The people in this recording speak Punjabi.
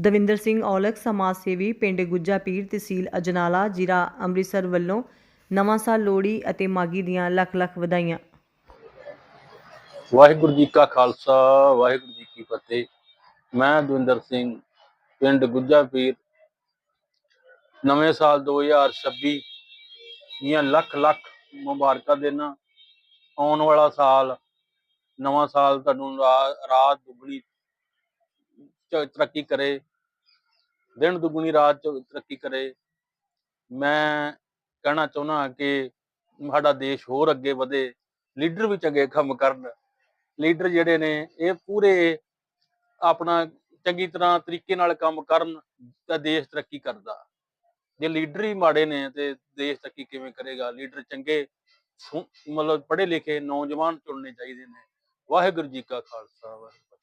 ਦਵਿੰਦਰ ਸਿੰਘ ਔਲਖ, ਸਮਾਜ ਸੇਵੀ, ਪਿੰਡ ਗੁੱਜਾ ਪੀਰ, ਤਹਿਸੀਲ ਅਜਨਾਲਾ, ਜ਼ਿਲ੍ਹਾ ਅੰਮ੍ਰਿਤਸਰ ਵੱਲੋਂ ਨਵਾਂ ਸਾਲ ਲੋਹੜੀ ਅਤੇ ਮਾਗੀ ਦੀਆਂ ਲੱਖ ਲੱਖ ਵਧਾਈਆਂ। ਵਾਹਿਗੁਰੂ ਜੀ ਕਾ ਖਾਲਸਾ, ਵਾਹਿਗੁਰੂ ਜੀ ਕੀ ਫਤਿਹ। ਮੈਂ ਦਵਿੰਦਰ ਸਿੰਘ, ਪਿੰਡ ਗੁੱਜਾ ਪੀਰ। ਨਵੇਂ ਸਾਲ 2026 ਦੀਆਂ ਲੱਖ ਲੱਖ ਮੁਬਾਰਕਾਂ ਦੇਣਾ। ਆਉਣ ਵਾਲਾ ਸਾਲ, ਨਵਾਂ ਸਾਲ ਤੁਹਾਨੂੰ ਰਾਤ ਦੁੱਗਣੀ ਤਰੱਕੀ ਕਰੇ, ਦਿਨ ਦੁੱਗਣੀ ਰਾਤ ਤਰੱਕੀ ਕਰੇ। ਮੈਂ ਕਹਿਣਾ ਚਾਹੁੰਦਾ ਕਿ ਸਾਡਾ ਦੇਸ਼ ਹੋਰ ਅੱਗੇ ਵਧੇ, ਲੀਡਰ ਵੀ ਚੰਗੇ ਕੰਮ ਕਰਨ। ਲੀਡਰ ਜਿਹੜੇ ਨੇ, ਇਹ ਪੂਰੇ ਆਪਣਾ ਚੰਗੀ ਤਰ੍ਹਾਂ ਤਰੀਕੇ ਨਾਲ ਕੰਮ ਕਰਨ ਤਾਂ ਦੇਸ਼ ਤਰੱਕੀ ਕਰਦਾ। ਜੇ ਲੀਡਰ ਹੀ ਮਾੜੇ ਨੇ ਤੇ ਦੇਸ਼ ਤਰੱਕੀ ਕਿਵੇਂ ਕਰੇਗਾ? ਲੀਡਰ ਚੰਗੇ ਮਤਲਬ ਪੜ੍ਹੇ ਲਿਖੇ ਨੌਜਵਾਨ ਚੁਣਨੇ ਚਾਹੀਦੇ ਨੇ। ਵਾਹਿਗੁਰੂ ਜੀ ਕਾ ਖਾਲਸਾ, ਵਾਹਿਗੁਰੂ